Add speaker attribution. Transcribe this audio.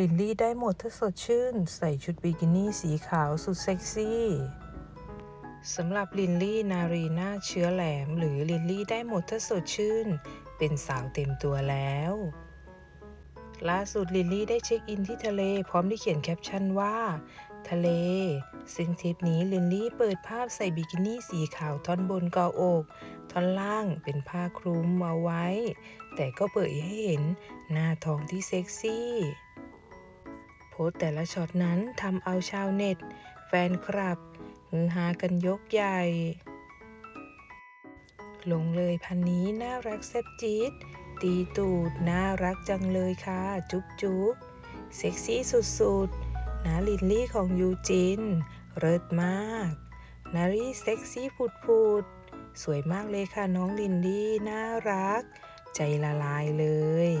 Speaker 1: ลินลี่ได้หมดถ้าสดชื่น ใส่ชุดบิกินี่สีขาวสุดเซ็กซี่สำหรับลินลี่นารีนาเชื้อแหลม หรือลินลี่ได้หมดถ้าสดชื่น เป็นสาวเต็มตัวแล้ว ล่าสุดลิลลี่ได้เช็คอินที่ทะเล พร้อมได้เขียนแคปชั่นว่า ทะเล ซึ่งทริปนี้ลินลี่เปิดภาพใส่บิกินี่สีขาวท่อนบนกาะอกท่อนล่างเป็นผ้าคลุมเอาไว้ แต่ก็เปิดให้เห็นหน้าท้องที่เซ็กซี่ โพสต์แต่ละช็อตนั้นทำเอาชาวเน็ต แฟนคลับฮือฮากันยกใหญ่ลงเลยพันนี้น่ารักแซ่บจี๊ด ตีตูดน่ารักจังเลยค่ะ จุ๊บจุ๊บเซ็กซี่สุดๆนาลินลี่ของยูจินเลิศมาก นารีเซ็กซี่ผุดผุดสวยมากเลยค่ะน้องลินลี่น่ารัก ใจละลายเลย